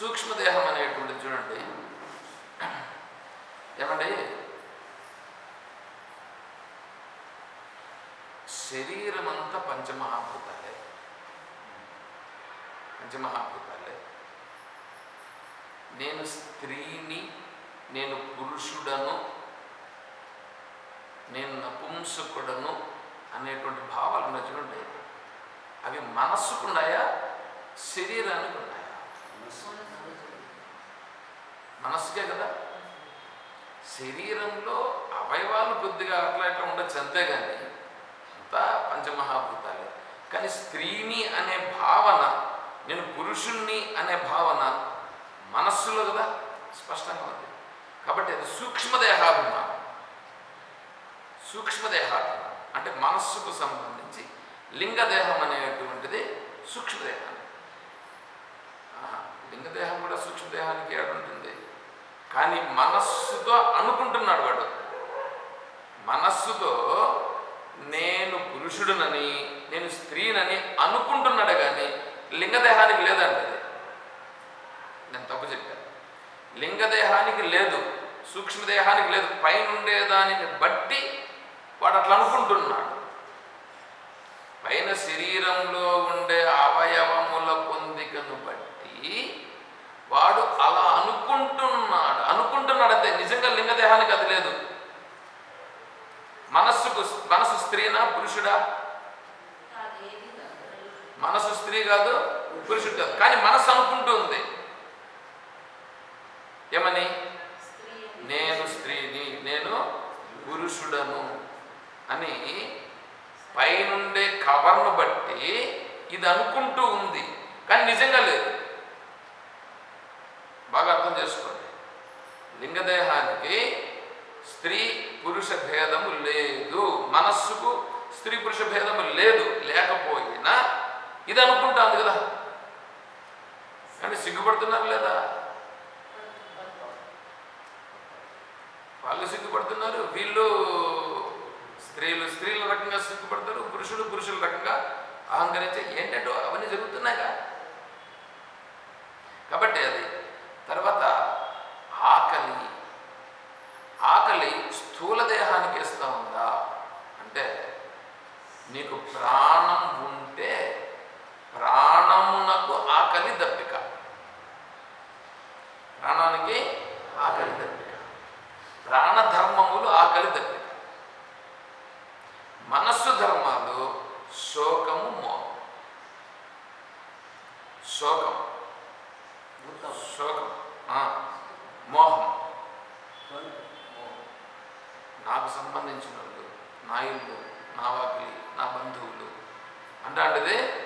సూక్ష్మదేహం అనేటువంటిది చూడండి. ఏమండి? శరీరం అంతా పంచమహాభూతాలే. పంచమహాభూతాలే. నేను స్త్రీని నేను పురుషుడను నేను నపుంసకుడను అనేటువంటి భావాలు ఉన్నాయి చూడండి. అవి మనస్సుకున్నాయా శరీరానికి ఉన్నాయా? మనస్సుకే కదా? శరీరంలో అవయవాలు కొద్దిగా అట్లా ఇట్లా ఉండొచ్చు కానీ అంతా పంచమహాభూతాలే. కానీ స్త్రీని అనే భావన నేను పురుషుణ్ణి అనే భావన మనస్సులో కదా? స్పష్టంగా ఉంది. కాబట్టి అది సూక్ష్మదేహాభిమానం. సూక్ష్మదేహాభిమానం. అంటే మనస్సుకు సంబంధించి లింగదేహం అనేటువంటిది సూక్ష్మదేహాన్ని. లింగదేహం కూడా సూక్ష్మదేహానికి ఉంటుంది? కానీ మనస్సుతో అనుకుంటున్నాడు వాడు. మనస్సుతో నేను పురుషుడునని నేను స్త్రీనని అనుకుంటున్నాడు కానీ లింగదేహానికి లేదండి అది. నేను తప్పు చెప్పాను. లింగదేహానికి లేదు సూక్ష్మదేహానికి లేదు పైన ఉండే దానిని బట్టి వాడు అట్లా అనుకుంటున్నాడు. పైన శరీరంలో వాడు అలా అనుకుంటున్నాడు. అనుకుంటున్నాడు అంతే నిజంగా లింగదేహానికి అది లేదు. మనస్సుకు మనసు స్త్రీనా పురుషుడా? మనసు స్త్రీ కాదు పురుషుడు కాదు. కానీ మనసు అనుకుంటుంది ఏమని నేను స్త్రీని నేను పురుషుడను అని పైనుండే కవర్ను బట్టి ఇది అనుకుంటూ ఉంది కానీ నిజంగా లేదు బాగా అర్థం చేసుకోండి లింగదేహానికి స్త్రీ పురుష భేదము లేదు మనస్సుకు స్త్రీ పురుష భేదము లేదు లేకపోయినా ఇది అనుకుంటాంది కదా. అంటే సిగ్గుపడుతున్నారు లేదా? వాళ్ళు సిగ్గుపడుతున్నారు వీళ్ళు స్త్రీలు స్త్రీల రకంగా సిగ్గుపడతారు పురుషులు పురుషుల రకంగా అహంకరించే ఏంటంటే అవన్నీ జరుగుతున్నాయిగా. కాబట్టి అది తర్వాత ఆకలి. ఆకలి స్థూల దేహానికి ఇస్తా ఉందా? అంటే నీకు ప్రాణం ఉంది ప్రాణమునకు ఆకలి దప్పిక. ప్రాణానికి ఆకలి దప్పిక. ప్రాణధర్మములు ఆకలి దప్పిక. మనస్సు ధర్మాలు శోకము మోహం. శోకం. శోకం. ఆ, మోహం. నాకు సంబంధించిన వాళ్ళు నా ఇల్లు నా వాకిలి నా బంధువులు. అంటాంటిదే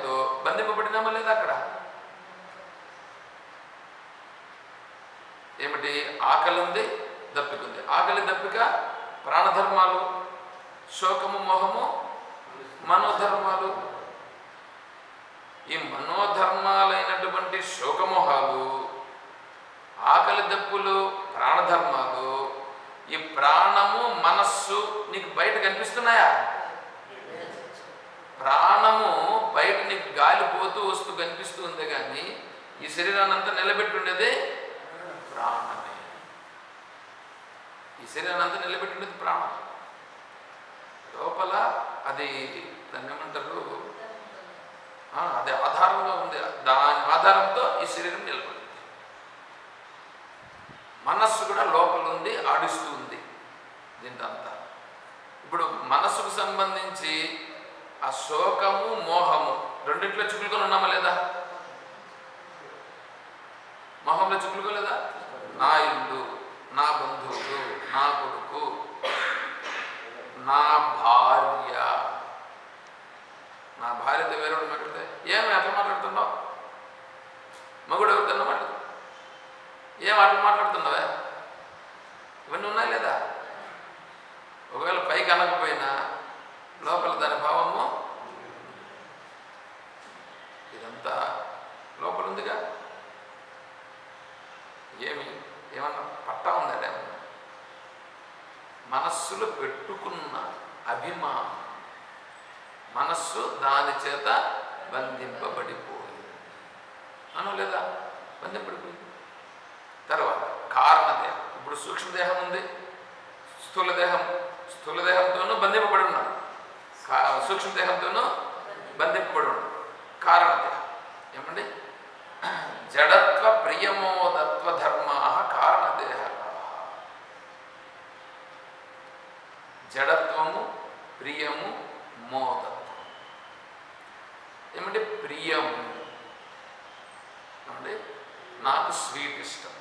సూక్ష్మదేహముతో బంధింపబడినామా లేదా అక్కడ. ఏమిటి? ఆకలి ఉంది దప్పిక ఉంది ఆకలి దప్పిక ప్రాణధర్మాలు శోకము మోహము మనోధర్మాలు. ఈ మనోధర్మాలైనటువంటి శోకమోహాలు ఆకలి దప్పులు ప్రాణధర్మాలు ఈ ప్రాణము మనస్సు నీకు బయట కనిపిస్తున్నాయా? ప్రాణము బయట నీకు గాలి పోతూ వస్తూ కనిపిస్తూ ఉంది కానీ ఈ శరీరాన్ని అంతా నిలబెట్టుండేది ప్రాణమే. ఈ శరీరాన్ని అంతా నిలబెట్టుండేది ప్రాణం. లోపల అది దాన్ని ఏమంటారు? అది ఆధారంగా ఉంది. దాని ఆధారంతో ఈ శరీరం నిలబడింది మనస్సు కూడా లోపల ఉంది ఆడిస్తూ ఉంది. దీంతో అంతా. ఇప్పుడు మనస్సుకు సంబంధించి ఆ శోకము మోహము రెండింటిలో చిక్కులుకొని ఉన్నామా లేదా? మొహంలో చిక్కులుకోలేదా నా ఇల్లు నా బంధువులు నా కొడుకు నా భార్య. నా భార్యతో వేరే మాట్లాడితే ఏమి ఎట్లా మాట్లాడుతున్నావు? మగుడు ఎవరితో మాట్లాడు ఏం అట్లా మాట్లాడుతున్నావే? ఇవన్నీ ఉన్నాయి లేదా? ఒకవేళ పైకి అనకపోయినా లోపల దాని భావము. ఇదంతా లోపల ఉందిగా. ఏమి? ఏమన్నా పట్టా ఉందండి మనస్సులో పెట్టుకున్న అభిమానం. మనస్సు దాని చేత బంధింపబడిపోయింది. అను లేదా? బంధింపబడిపోయింది. తర్వాత కారణదేహం. ఇప్పుడు సూక్ష్మదేహం ఉంది. స్థూలదేహం స్థూలదేహంతోనూ బంధింపబడి ఉన్నాడు సూక్ష్మదేహంతోనూ బంధింపబడి ఉన్నాడు కారణదేహం ఏమండి? జడత్వ ప్రియమోదత్వ ధర్మా కారణదేహ జడత్వము ప్రియము మోదత్వం. ఏమంటే ప్రియము. ఏమంటే నాకు స్వీట్ ఇష్టం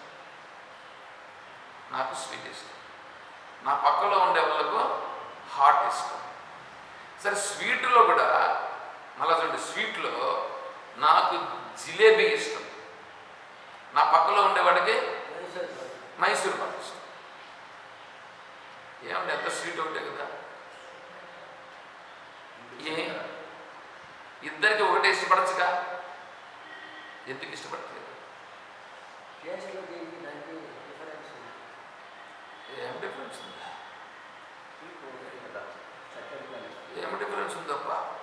నాకు స్వీట్ ఇష్టం నా పక్కలో ఉండే వాళ్ళకు హాట్ ఇష్టం సరే స్వీట్లో కూడా మళ్ళా చూడండి స్వీట్లో నాకు జిలేబీ ఇష్టం. నా పక్కలో ఉండేవాడికి మైసూర్ పాక్ ఇష్టం. ఏమంటే ఎంత స్వీట్ ఒకటే కదా? ఏ? ఇద్దరికి ఒకటే ఇష్టపడచ్చుగా? ఎందుకు ఇష్టపడట్లేదు? డిఫరెన్స్ ఏం డిఫరెన్స్ ఉందా? కానీ ఏం డిఫరెన్స్ పోయించి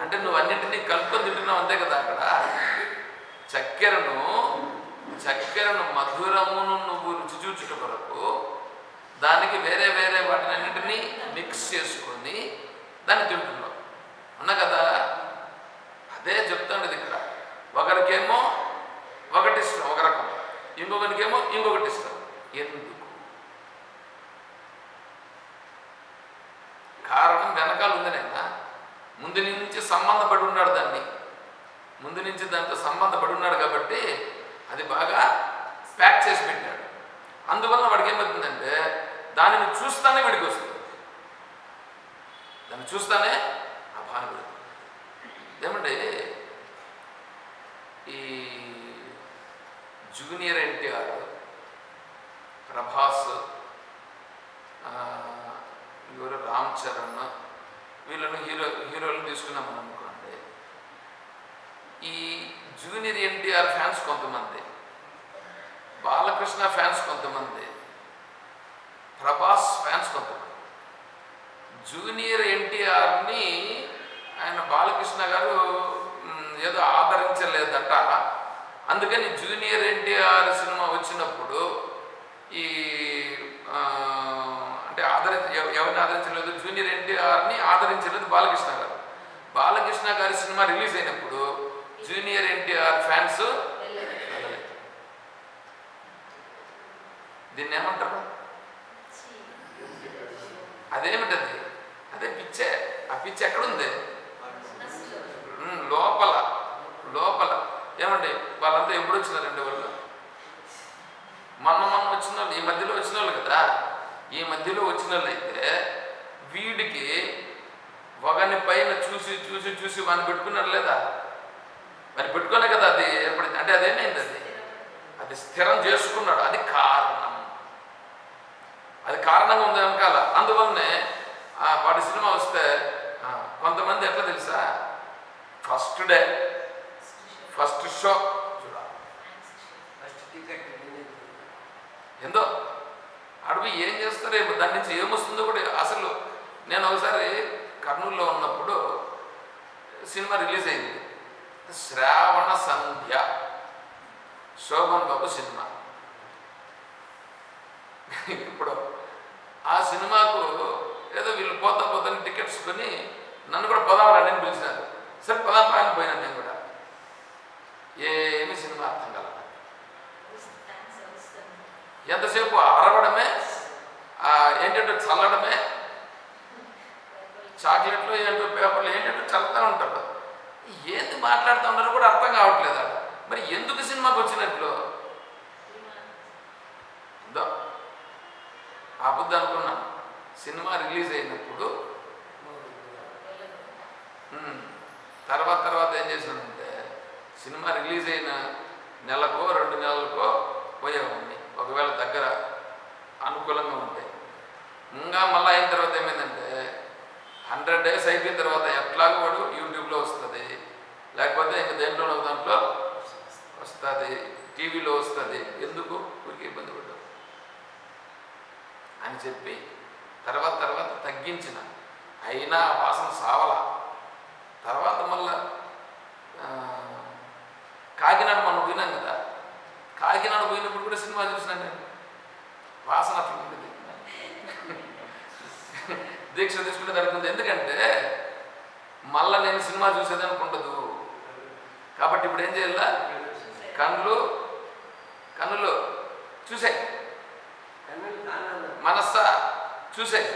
అంటే నువ్వు అన్నింటినీ కలుపుకొని తింటున్నావు అంతే కదా అక్కడ. చక్కెరను చక్కెరను మధురమును నువ్వు రుచి చూచుట కొరకు దానికి వేరే వేరే వాటిని అన్నింటినీ మిక్స్ చేసుకొని దాన్ని తింటున్నావు. అన్నా కదా? అదే చెప్తాను ఇది ఇక్కడ. ఒకరికేమో ఒకటి ఇష్టం ఒక రకం. ఇంకొకరికేమో ఇంకొకటి ఇష్టం. ఎందుకు? కారణం వెనకాల ఉంది ముందు నుంచి సంబంధపడి ఉన్నాడు దాన్ని. ముందు నుంచి దాంతో సంబంధపడి ఉన్నాడు కాబట్టి అది బాగా ప్యాక్ చేసి పెట్టాడు. అందువల్ల వాడికి ఏమవుతుందంటే దానిని చూస్తానే వీడికి వస్తుంది. దాన్ని చూస్తానే ఆ భావన పెడుతుంది ఏమంటే ఈ జూనియర్ ఎన్టీఆర్ ప్రభాస్ ఆ, ఎవరు రామ్ చరణ్ వీళ్ళను హీరో హీరోలు తీసుకున్నాం అనుకోండి. ఈ జూనియర్ ఎన్టీఆర్ ఫ్యాన్స్ కొంతమంది బాలకృష్ణ ఫ్యాన్స్ కొంతమంది ప్రభాస్ ఫ్యాన్స్ కొంతమంది. జూనియర్ ఎన్టీఆర్ని ఆయన బాలకృష్ణ గారు ఏదో ఆదరించలేదట. అందుకని జూనియర్ ఎన్టీఆర్ సినిమా వచ్చినప్పుడు ఈ అంటే ఆదరించ ఎవ- ఎవరిని ఆదరించలేదు? జూనియర్ ఎన్టీఆర్ని ఆదరించలేదు బాలకృష్ణ గారు. బాలకృష్ణ గారి సినిమా రిలీజ్ అయినప్పుడు జూనియర్ ఎన్టీఆర్ ఫ్యాన్స్ దీన్ని ఏమంటారు? అదేమిటది? అదే పిచ్చే ఆ పిచ్చి ఎక్కడుంది? లోపల లోపల. ఏమండి వాళ్ళంతా ఎప్పుడు వచ్చినారండి వాళ్ళు? మొన్న మొన్న వచ్చిన వాళ్ళు ఈ మధ్యలో వచ్చిన వాళ్ళు కదా ఈ మధ్యలో వచ్చిన వాళ్ళు అయితే వీడికి ఒకని పైన చూసి చూసి చూసి వాడిని పెట్టుకున్నారు లేదా? మరి పెట్టుకునే కదా అది ఏర్పడింది అంటే అదేమైంది అది? అది స్థిరం చేసుకున్నాడు. అది కారణం. అది కారణంగా ఉంది వెనకాల. అందువల్లనే ఆ, వాడి సినిమా వస్తే కొంతమంది ఎట్లా తెలుసా? First day first show. చూడాలి ఫస్ట్ ఏందో? అడవి ఏం చేస్తారో దాని నుంచి ఏమొస్తుందో కూడా అసలు నేను ఒకసారి కర్నూలులో ఉన్నప్పుడు సినిమా రిలీజ్ అయింది. శ్రావణ సంధ్య. శోభన్ బాబు సినిమా. ఇప్పుడు ఆ సినిమాకు ఏదో వీళ్ళు పోతా పోతాని టికెట్స్ కొని నన్ను కూడా పదాం అని పిలిచినారు. సరే పదాం పైన నేను కూడా. ఏమి సినిమా అర్థం కల ఎంతసేపు అరవడమే? ఏంటంటే చల్లడమే? చాక్లెట్లు ఏంటో పేపర్లు ఏంటంటే చల్లతా ఉంటారు. ఏంది మాట్లాడుతూ ఉన్నారో కూడా అర్థం కావట్లేదు మరి ఎందుకు సినిమాకి వచ్చినట్లు ఆపద్దు అనుకున్నా సినిమా రిలీజ్ అయినప్పుడు. తర్వాత తర్వాత ఏం చేశాను? సినిమా రిలీజ్ అయిన నెలకో రెండు నెలలకో పోయేవాడిని ఒకవేళ దగ్గర అనుకూలంగా ఉంటే. ఇంకా మళ్ళీ అయిన తర్వాత ఏమైందంటే హండ్రెడ్ డేస్ అయిపోయిన తర్వాత ఎట్లాగో వాడు యూట్యూబ్లో వస్తుంది. లేకపోతే ఇంకా దేంట్లో దాంట్లో వస్తుంది టీవీలో వస్తుంది. ఎందుకు? ఊరికి ఇబ్బంది పడ్డావు అని చెప్పి తర్వాత తర్వాత తగ్గించిన. అయినా ఆ వాసన సావల. తర్వాత మళ్ళా కాకినాడ మనం పోయినాం కదా. కాకినాడ పోయినప్పుడు కూడా సినిమా చూసినా నేను. వాసన అట్లా ఉంటుంది దీక్ష తీసుకుంటే దానికి ఎందుకంటే మళ్ళా నేను సినిమా చూసేదానికి ఉండదు. కాబట్టి ఇప్పుడు ఏం చేయాలా? కళ్ళు కన్నులు కన్నులు కానాలి మనస్స చూసాయి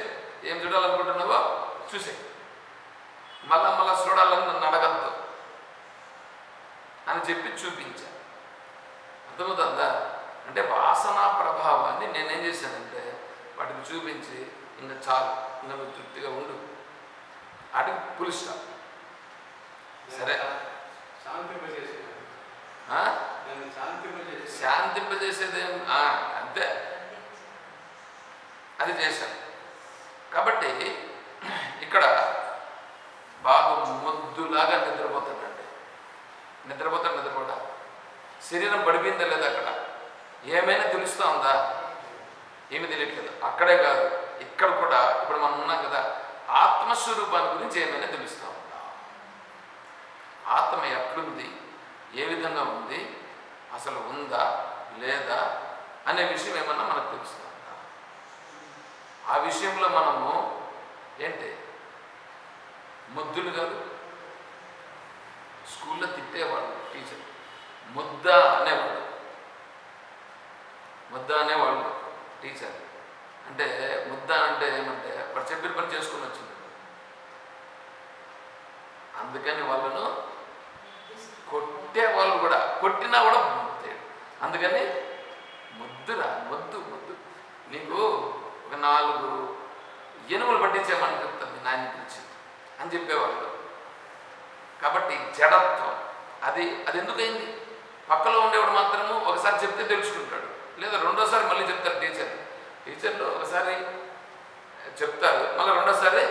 ఏం చూడాలనుకుంటున్నావో చూసాయి మళ్ళా మళ్ళా చూడాలని నన్ను అడగద్దు. అని చెప్పి చూపించా అర్థమవుతుందా? అంటే వాసన ప్రభావాన్ని నేనేం చేశానంటే వాటిని చూపించి ఇంకా చాలు ఇంకా నువ్వు తృప్తిగా ఉండు. వాటికి పులిస్తా సరే. శాంతింపజేసేది. అంతే. అది చేశాను. కాబట్టి ఇక్కడ బాగా ముద్దులాగా నిద్రపోతాడండి నిద్రపోతాడు నిద్రపోట శరీరం పడిపోయిందా లేదా అక్కడ? ఏమైనా తెలుస్తూ ఉందా? ఏమి తెలియట్లేదు. అక్కడే కాదు ఇక్కడ కూడా ఇప్పుడు మనం ఉన్నాం కదా ఆత్మస్వరూపాన్ని గురించి ఏమైనా తెలుస్తూ ఉందా? ఆత్మ ఎక్కడుంది? ఏ విధంగా ఉంది? అసలు ఉందా? లేదా? అనే విషయం ఏమన్నా మనకు తెలుస్తుందా ఆ విషయంలో మనము ఏంటి? ముద్దులు కాదు స్కూల్లో తిట్టేవాడు టీచర్. ముద్ద అనేవాడు. ముద్ద అనేవాళ్ళు టీచర్. అంటే ముద్ద అంటే ఏమంటే వాడు చెప్పిన పని చేసుకుని వచ్చింది అందుకని వాళ్ళను కొట్టే వాళ్ళు కూడా. కొట్టినా కూడా ముద్దేడు అందుకని ముద్దురా ముద్దు ముద్దు. నీకు ఒక నాలుగు ఎనుగులు పట్టించేమని చెప్తాను మీ నాయన గురించి అని చెప్పేవాళ్ళు. కాబట్టి జడత్వం. అది అది ఎందుకైంది పక్కలో ఉండేవాడు మాత్రము ఒకసారి చెప్తే తెలుసుకుంటాడు. లేదా రెండోసారి మళ్ళీ చెప్తారు టీచర్. టీచర్లు ఒకసారి చెప్తారు. మళ్ళీ రెండోసారి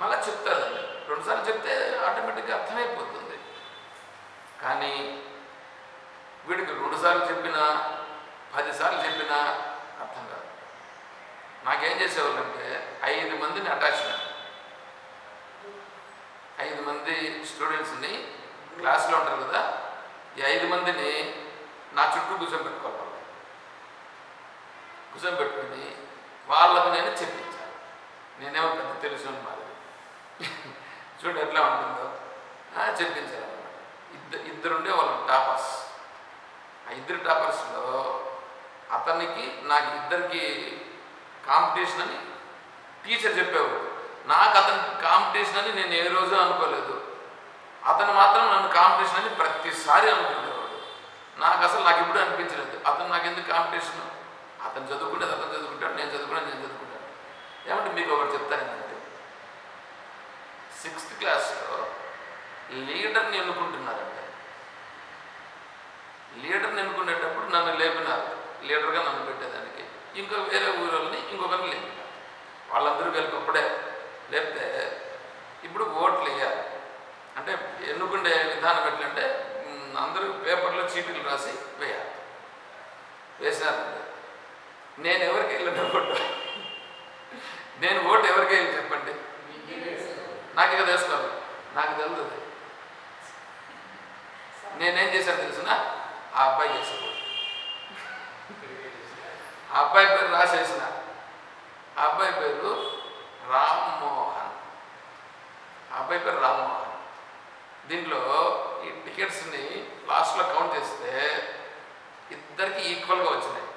మళ్ళీ చెప్తారు. రెండుసార్లు చెప్తే ఆటోమేటిక్గా అర్థమైపోతుంది. కానీ వీడికి రెండుసార్లు చెప్పినా పదిసార్లు చెప్పినా అర్థం కాదు. నాకేం చేసేవాళ్ళంటే ఐదు మందిని అటాచ్మెంట్. ఐదు మంది స్టూడెంట్స్ని క్లాస్లో ఉంటారు కదా ఈ ఐదు మందిని నా చుట్టూ కూర్చోబెట్టుకోవాలి వాళ్ళు. కూర్చోబెట్టుకుని వాళ్ళకు నేను చెప్పించాను నేనేమో పెద్ద తెలుసు మాదిరి చూడు ఎట్లా ఉంటుందో. చెప్పించాను అనమాట ఇద్దరు ఇద్దరుండే వాళ్ళు టాపర్స్. ఆ ఇద్దరు టాపర్స్లో అతనికి నాకు ఇద్దరికి కాంపిటీషన్ అని టీచర్ చెప్పేవాడు. నాకు అతని కాంపిటీషన్ అని నేను ఏ రోజు అనుకోలేదు. అతను మాత్రం నన్ను కాంపిటీషన్ అని ప్రతిసారి అనుకునేవాడు. నాకు అసలు నాకు ఇప్పుడు అనిపించలేదు. అతను నాకు ఎందుకు కాంపిటీషన్ అతను చదువుకుంటే అతను చదువుకుంటాడు నేను చదువుకున్నాను నేను చదువుకుంటాను. ఏమంటే మీకు ఒకటి చెప్తాను ఏంటంటే సిక్స్త్ క్లాస్లో లీడర్ని ఎన్నుకుంటున్నారంటే. లీడర్ని ఎన్నుకునేటప్పుడు నన్ను లేపినారు. లీడర్గా నన్ను పెట్టేదానికి. ఇంకో వేరే ఊరోళ్ళని ఇంకొకరిని లేపినారు. వాళ్ళందరూ కలిపి అప్పుడే లేకపోతే ఇప్పుడు ఓట్లు వేయాలి. అంటే ఎన్నుకుండే విధానం ఎట్లంటే అందరూ పేపర్లో చీటీలు రాసి వేయాలి. వేసినారు నేను ఎవరికి వెళ్ళిన ఓటు? నేను ఓటు ఎవరికి వెళ్ళి చెప్పండి? నాకు ఇక తెలుసుకోవాలి నాకు తెలుస్తుంది. నేనేం చేశాను తెలిసిన? ఆ అబ్బాయి చేశాను ఆ అబ్బాయి పేరు రాసేసిన ఆ అబ్బాయి పేరు రామ్మోహన్ ఆ అబ్బాయి పేరు రామ్మోహన్ దీంట్లో ఈ టికెట్స్ని లాస్ట్లో కౌంట్ చేస్తే ఇద్దరికి ఈక్వల్గా వచ్చినాయి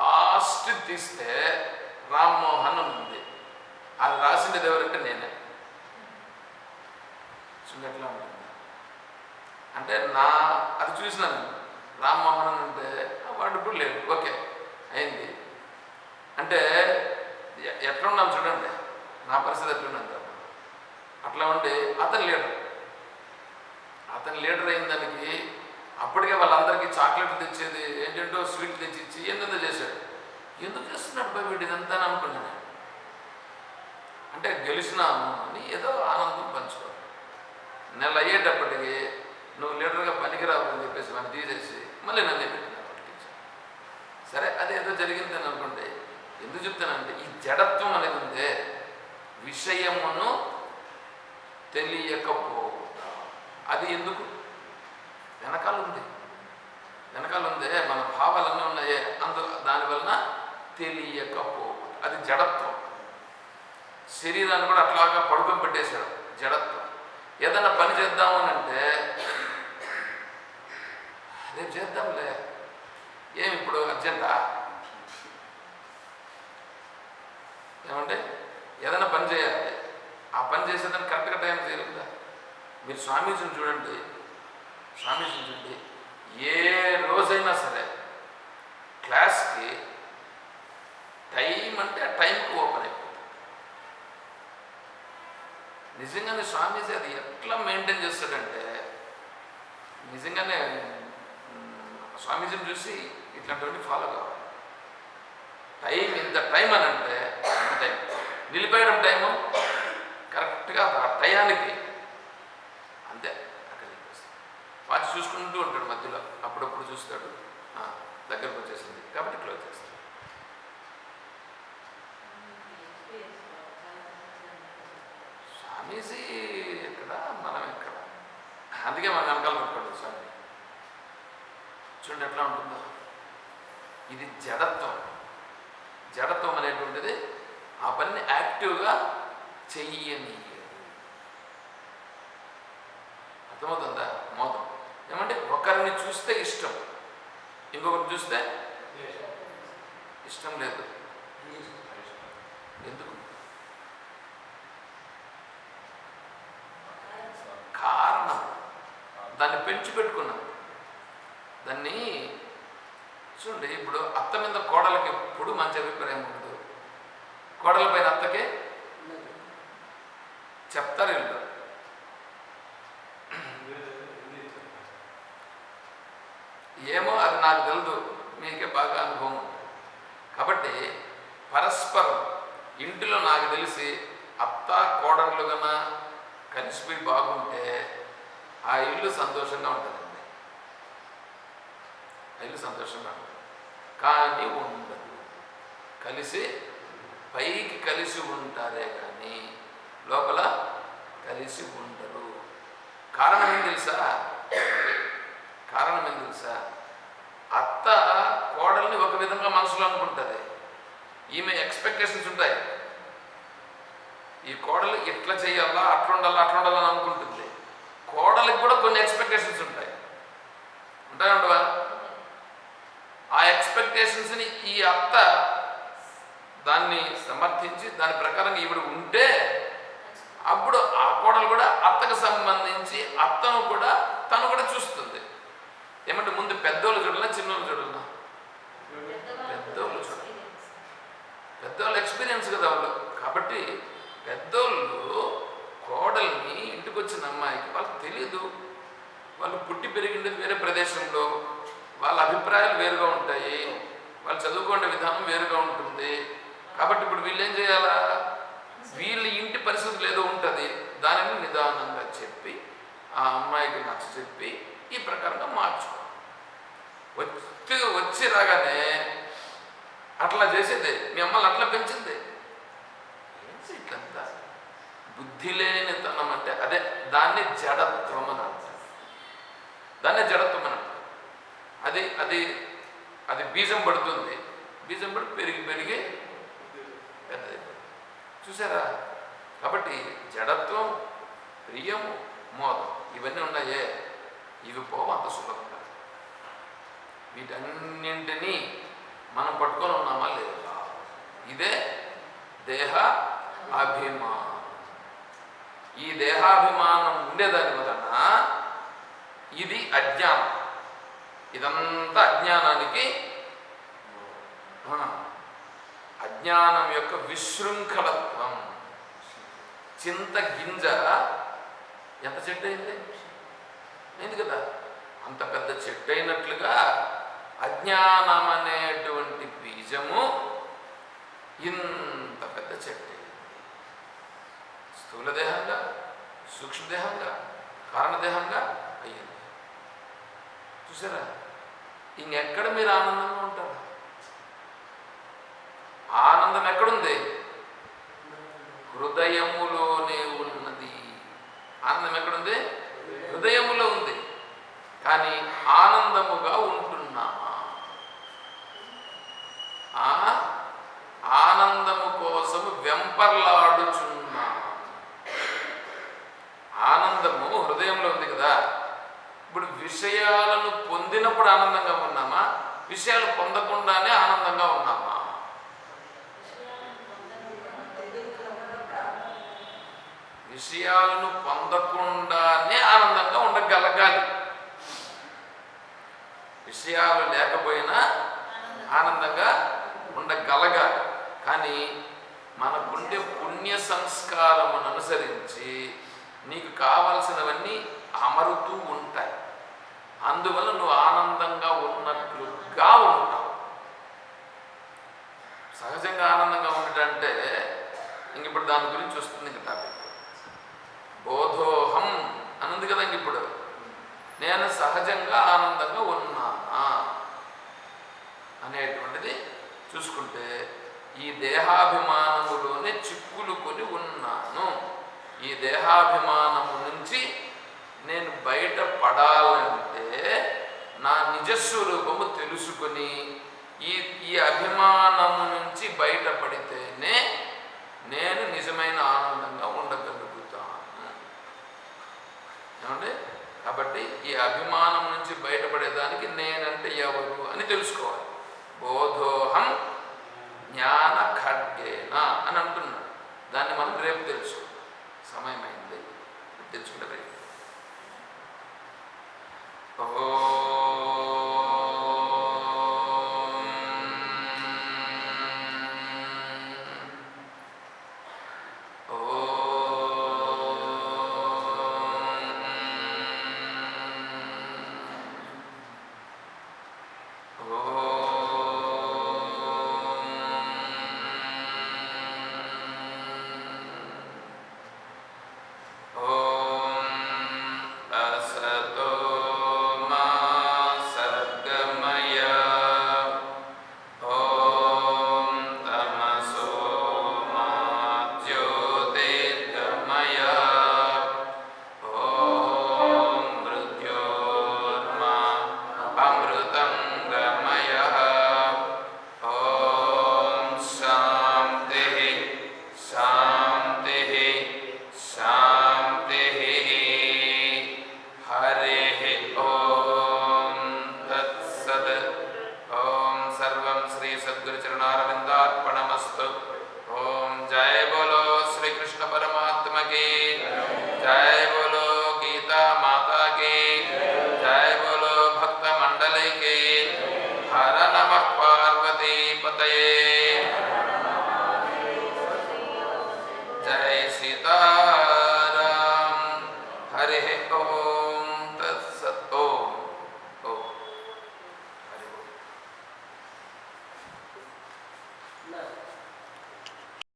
లాస్ట్ తీస్తే రామ్మోహన్ అని ఉంది అది రాసిండేది ఎవరంటే నేనే చూడండి ఎట్లా ఉంటుంది అంటే నా అది చూసినాను రామ్మోహన్ అని అంటే ఆ వాడు ఇప్పుడు లేడు ఓకే అయింది అంటే ఎ- చూడండి. నా పరిస్థితి ఎట్లున్నాను అట్లా ఉండి అతను లీడర్. అతను లీడర్ అయిన దానికి అప్పటికే వాళ్ళందరికీ చాక్లెట్లు తెచ్చేది ఏంటంటో స్వీట్లు తెచ్చి ఇచ్చి ఏంటందో చేశాడు. ఎందుకు చేస్తున్నాడు బాబు వీడు ఇదంతా అని అనుకున్నాను అంటే గెలిచినాము అని ఏదో ఆనందం పంచుకో నెల అయ్యేటప్పటికి నువ్వు లీడర్గా పనికిరావు అని చెప్పేసి మనం తీసేసి మళ్ళీ నన్ను పెట్టినా సరే అదేదో జరిగిందని అనుకుంటే ఎందుకు చెప్తానంటే ఈ జడత్వం అనేది ఉందే విషయమును తెలియకపోవుట. అది ఎందుకు? వెనకాల ఉంది. వెనకాల ఉందే మన భావాలన్నీ ఉన్నాయే అందు దాని వలన తెలియకపోవుట. అది జడత్వం. శరీరాన్ని కూడా అట్లాగా పడుకొని పెట్టేశాడు జడత్వం. ఏదైనా పని చేద్దాము అని అంటే రేపు చేద్దాంలే. ఏమి ఇప్పుడు అర్జెంటా? ఏమంటే ఏదైనా పని చేయాలి. ఆ పని చేసేదాన్ని కరెక్ట్గా టైం చేయలేదా కదా మీరు స్వామీజీని చూడండి. స్వామీజీని చూడండి. ఏ రోజైనా సరే క్లాస్కి టైం అంటే ఆ టైంకి ఓపెన్ అయిపోతుంది. నిజంగానే స్వామీజీ అది ఎట్లా మెయింటైన్ చేస్తాడంటే నిజంగానే స్వామీజీని చూసి ఇట్లాంటివన్నీ ఫాలో కావాలి. టైం ఇంత టైం అని అంటే నిలిపేయడం టైము కరెక్ట్గా ఆ టయానికి అంతే అక్కడ నిలిపేస్తాడు వాచ్ చూసుకుంటూ ఉంటాడు మధ్యలో అప్పుడప్పుడు చూస్తాడు ఆ, దగ్గరకు వచ్చేసింది కాబట్టి క్లోజ్ చేస్తాడు స్వామీజీ ఎక్కడ మనం ఎక్కడ అందుకే మన వెనకాల పెట్టుకోండి స్వామి చూడండి ఎట్లా ఉంటుందో ఇది జడత్వం జడత్వం అనేటువంటిది ఆ పనిని యాక్టివ్గా చెయ్యనీయదు అర్థమవుతుందా మోదం ఏమంటే ఒకరిని చూస్తే ఇష్టం ఇంకొకరిని చూస్తే ఇష్టం లేదు ఎందుకు కారణం దాన్ని పెంచి పెట్టుకున్నాం. దాన్ని చూడండి ఇప్పుడు అత్త మీద కోడలకి ఎప్పుడు మంచి అభిప్రాయం ఉండదు. కోడల పైన అత్తకే చెప్తారు వీళ్ళు ఏమో అది నాకు తెలియదు మీకే బాగా అనుభవం ఉంది. కాబట్టి పరస్పరం ఇంటిలో నాకు తెలిసి అత్త కోడళ్ళు కన్నా కలిసిపోయి బాగుంటే ఆ ఇల్లు సంతోషంగా ఉంటుందండి ఆ ఇల్లు సంతోషంగా ఉంటుంది కానీ ఉండదు కలిసి పైకి కలిసి ఉంటారే కానీ లోపల కలిసి ఉండరు. కారణం ఏం తెలుసా? కారణం ఏం తెలుసా? అత్త కోడల్ని ఒక విధంగా మనసులో అనుకుంటుంది. ఈమె ఎక్స్పెక్టేషన్స్ ఉంటాయి. ఈ కోడలు ఇట్లా చేయాలా అట్లా ఉండాలా అట్లా ఉండాలని అనుకుంటుంది. కోడలికి కూడా కొన్ని ఎక్స్పెక్టేషన్స్ ఉంటాయి. ఉంటాయి ఉండవా ఆ ఎక్స్పెక్టేషన్స్ని ఈ అత్త దాన్ని సమర్థించి దాని ప్రకారంగా ఈవిడ ఉంటే అప్పుడు ఆ కోడలు కూడా అత్తకు సంబంధించి అత్తను కూడా తను కూడా చూస్తుంది. ఏమంటే ముందు పెద్దోళ్ళు చూడాలా చిన్నోళ్ళు చూడాలా? పెద్దోళ్ళు చూడాలి. పెద్దోళ్ళు ఎక్స్పీరియన్స్ కదా వాళ్ళు. కాబట్టి పెద్దోళ్ళు కోడల్ని ఇంటికి వచ్చిన అమ్మాయికి వాళ్ళకి తెలియదు వాళ్ళు పుట్టి పెరిగిండేది వేరే ప్రదేశంలో. వాళ్ళ అభిప్రాయాలు వేరుగా ఉంటాయి. వాళ్ళు చదువుకునే విధానం వేరుగా ఉంటుంది. కాబట్టి ఇప్పుడు వీళ్ళు ఏం చేయాలా? వీళ్ళ ఇంటి పరిస్థితులు ఏదో ఉంటుంది. దానిని నిదానంగా చెప్పి ఆ అమ్మాయికి నచ్చ చెప్పి ఈ ప్రకారంగా మార్చుకో. వచ్చి వచ్చి రాగానే అట్లా చేసేది. మీ అమ్మలు అట్లా పెంచింది. ఇట్లంతా బుద్ధి లేని తనం అంటే అదే దాన్ని జడత్వం అని అంటారు. దాన్నే జడత్వం అని అంటారు. అది అది అది బీజం పడుతుంది. బీజం పడి పెరిగి పెరిగి పెద్దది చూసారా? కాబట్టి జడత్వం ప్రియం మోదం ఇవన్నీ ఉన్నాయే. ఇవి పోవ అంత సులభంగా వీటన్నింటినీ మనం పట్టుకొని ఉన్నామా లేదా? ఇదే దేహ అభిమానం. ఈ దేహాభిమానం ఉండేదాని వలన ఇది అజ్ఞానం. ఇదంతా అజ్ఞానానికి అజ్ఞానం యొక్క విశృంఖలత్వం. చింత గింజ ఎంత చెట్టు అయింది అయింది కదా. అంత పెద్ద చెట్టు అయినట్లుగా అజ్ఞానం అనేటువంటి బీజము ఇంత పెద్ద చెట్టు స్థూలదేహంగా సూక్ష్మదేహంగా కారణదేహంగా అయ్యింది. చూసారా? ఇంకెక్కడ మీరు ఆనందంగా ఉంటారు ఆనందం ఎక్కడుంది హృదయములోనే ఉన్నది ఆనందం ఎక్కడుంది హృదయములో ఉంది కానీ ఆనందముగా ఉంటున్నామా ఆ ఆనందము కోసం వెంపర్లాడుచున్నామా ఆనందము హృదయంలో ఉంది కదా ఇప్పుడు విషయాలను పొందినప్పుడు ఆనందంగా ఉన్నామా విషయాలు పొందకుండానే ఆనందంగా ఉన్నామా విషయాలను పొందకుండానే ఆనందంగా ఉండగలగాలి. విషయాలు లేకపోయినా ఆనందంగా ఉండగలగాలి. కానీ మనకుండే పుణ్య సంస్కారమును అనుసరించి నీకు కావలసినవన్నీ అమరుతూ ఉంటాయి. అందువల్ల నువ్వు ఆనందంగా ఉన్నట్లుగా ఉంటావు. సహజంగా ఆనందంగా ఉండటంటే ఇంక ఇప్పుడు దాని గురించి వస్తుంది ఇంక టాపిక్ బోధోహం అనంది కదా ఇప్పుడు. నేను సహజంగా ఆనందంగా ఉన్నానా అనేటువంటిది చూసుకుంటే ఈ దేహాభిమానములోనే చిక్కులుకొని ఉన్నాను. ఈ దేహాభిమానము నుంచి నేను బయట పడాలంటే నా నిజస్వరూపము తెలుసుకొని ఈ ఈ అభిమానము నుంచి బయటపడితేనే నేను నిజమైన ఆనందంగా ఉండగలను. ఏమండి కాబట్టి ఈ అభిమానం నుంచి బయటపడేదానికి నేనంటే ఎవరు అని తెలుసుకోవాలి. బోధోహం జ్ఞాన ఖడ్గేన అని అంటున్నాడు. దాన్ని మనం రేపు తెలుసు సమయమైంది. తెలుసుకుంటే రేపు. ఓ